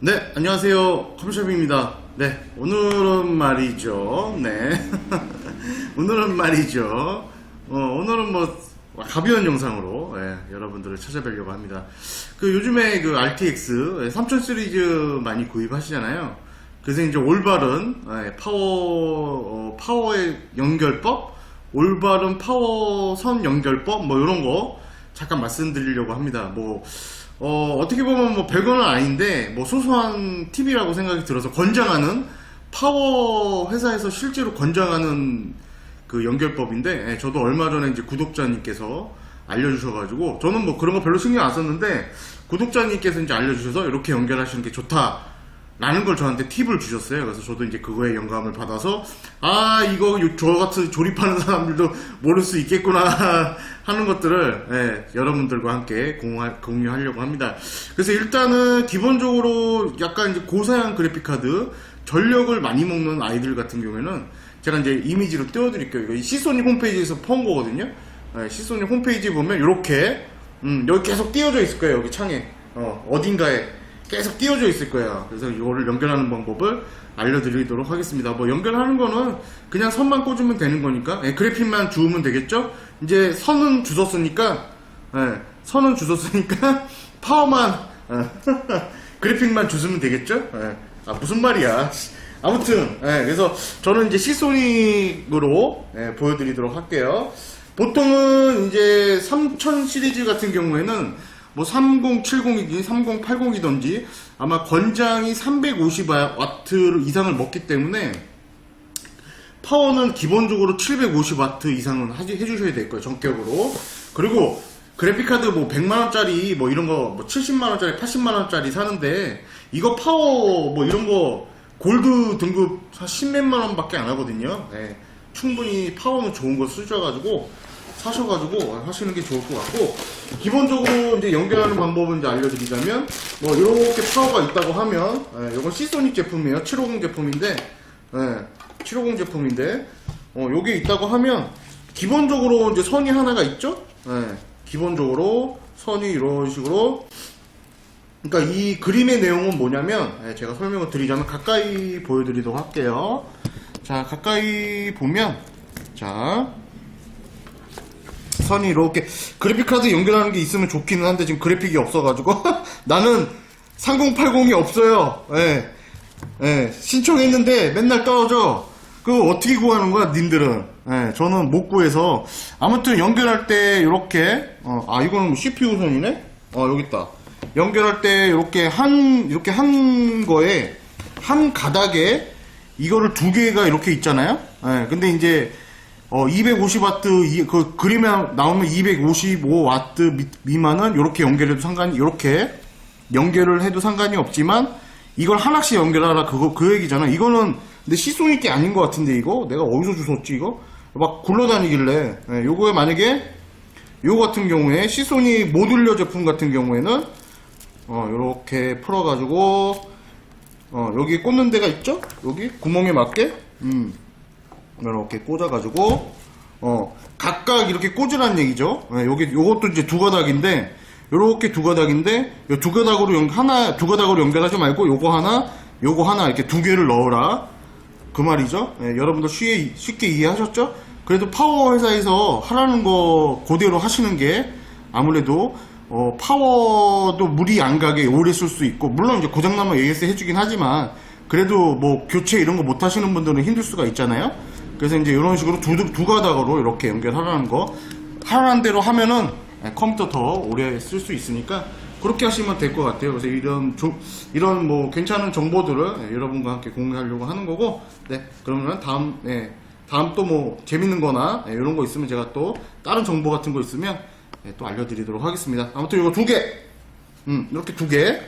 네, 안녕하세요. 컴샵입니다. 네, 오늘은 말이죠. 네. 오늘은 말이죠. 어, 오늘은 뭐, 가벼운 영상으로, 예, 여러분들을 찾아뵈려고 합니다. 그 요즘에 그 RTX 3000 시리즈 많이 구입하시잖아요. 그래서 이제 올바른, 예, 파워, 어, 파워의 연결법? 올바른 파워 선 연결법? 뭐, 이런 거 잠깐 말씀드리려고 합니다. 뭐, 어, 어떻게 보면 뭐 별거는 아닌데, 뭐 소소한 팁이라고 생각이 들어서 권장하는 파워 회사에서 실제로 권장하는 그 연결법인데, 예, 저도 얼마 전에 이제 구독자님께서 알려주셔가지고, 저는 뭐 그런 거 별로 신경 안 썼는데, 구독자님께서 이제 알려주셔서 이렇게 연결하시는 게 좋다. 라는 걸 저한테 팁을 주셨어요. 그래서 저도 이제 그거에 영감을 받아서, 아, 이거 요- 저 같은 조립하는 사람들도 모를 수 있겠구나 하는 것들을, 예, 여러분들과 함께 공유하, 공유하려고 합니다. 그래서 일단은 기본적으로 약간 이제 고사양 그래픽 카드, 전력을 많이 먹는 아이들 같은 경우에는 제가 이제 이미지로 띄워드릴게요. 이거 이 시소닉 홈페이지에서 폰 거거든요. 예, 시소닉 홈페이지 보면 이렇게, 음, 여기 계속 띄워져 있을 거예요. 여기 창에. 어, 어딘가에. 계속 띄워져 있을 거예요. 그래서 이거를 연결하는 방법을 알려드리도록 하겠습니다. 뭐 연결하는 거는 그냥 선만 꽂으면 되는 거니까 예, 그래픽만 주우면 되겠죠. 이제 선은 주웠으니까 예, 선은 주웠으니까 파워만 예, 그래픽만 주시면 되겠죠. 예. 아 무슨 말이야. 아무튼 예, 그래서 저는 이제 시소닉으로 예, 보여드리도록 할게요. 보통은 이제 3000 시리즈 같은 경우에는 뭐 3070이든지 3080이든지 아마 권장이 350W 이상을 먹기 때문에 파워는 기본적으로 750W 이상은 해주셔야 될 거예요 전격으로. 그리고 그래픽카드 뭐 100만원짜리 뭐 이런 거 뭐 70만원짜리 80만원짜리 사는데 이거 파워 뭐 이런 거 골드 등급 한 10몇만원 밖에 안 하거든요. 네, 충분히 파워는 좋은 거 쓰셔가지고 사셔가지고 하시는 게 좋을 것 같고 기본적으로 이제 연결하는 방법은 이제 알려드리자면 뭐 이렇게 파워가 있다고 하면 예, 이건 시소닉 제품이에요. 750 제품인데 예, 750 제품인데 어, 요게 있다고 하면 기본적으로 이제 선이 하나가 있죠? 예, 기본적으로 선이 이런 식으로. 그러니까 이 그림의 내용은 뭐냐면 예, 제가 설명을 드리자면 가까이 보여드리도록 할게요. 자 가까이 보면 자 선이 이렇게 그래픽카드 연결하는 게 있으면 좋기는 한데 지금 그래픽이 없어가지고 나는 3080이 없어요. 예. 예. 신청했는데 맨날 떨어져. 그거 어떻게 구하는 거야, 님들은? 예. 저는 못 구해서 아무튼 연결할 때 이렇게 어, 아 이거는 CPU 선이네. 어 여기 있다. 연결할 때 이렇게 한 이렇게 한 거에 한 가닥에 이거를 두 개가 이렇게 있잖아요. 예. 근데 이제 어, 250와트, 이, 그, 그림에 나오면 255와트 미만은 이렇게 연결해도 상관이, 이렇게 연결을 해도 상관이 없지만, 이걸 하나씩 연결하라, 그거, 그 얘기잖아. 이거는, 근데 시소닉 게 아닌 것 같은데, 이거? 내가 어디서 주웠지, 이거? 막 굴러다니길래, 예, 요거에 만약에, 요거 같은 경우에, 시소닉 모듈러 제품 같은 경우에는, 어, 요렇게 풀어가지고, 어, 여기 꽂는 데가 있죠? 여기? 구멍에 맞게? 음. 이렇게 꽂아가지고 어 각각 이렇게 꽂으란 얘기죠. 네, 여기 요것도 이제 두 가닥인데 요렇게 두 가닥인데 요 두 가닥으로 연, 하나 두 가닥으로 연결하지 말고 요거 하나 요거 하나 이렇게 두 개를 넣어라 그 말이죠. 네, 여러분들 쉽게, 쉽게 이해하셨죠? 그래도 파워 회사에서 하라는 거 그대로 하시는 게 아무래도 어, 파워도 물이 안 가게 오래 쓸 수 있고 물론 이제 고장나면 AS 해주긴 하지만 그래도 뭐 교체 이런 거 못 하시는 분들은 힘들 수가 있잖아요. 그래서 이제 이런 식으로 두, 두 가닥으로 이렇게 연결하라는 거 하라는 대로 하면은 예, 컴퓨터 더 오래 쓸 수 있으니까 그렇게 하시면 될 것 같아요. 그래서 이런 조- 이런 뭐 괜찮은 정보들을 예, 여러분과 함께 공유하려고 하는 거고 네 그러면 다음 예, 다음 또 뭐 재밌는 거나 예, 이런 거 있으면 제가 또 다른 정보 같은 거 있으면 예, 또 알려드리도록 하겠습니다. 아무튼 이거 두 개, 음, 이렇게 두 개,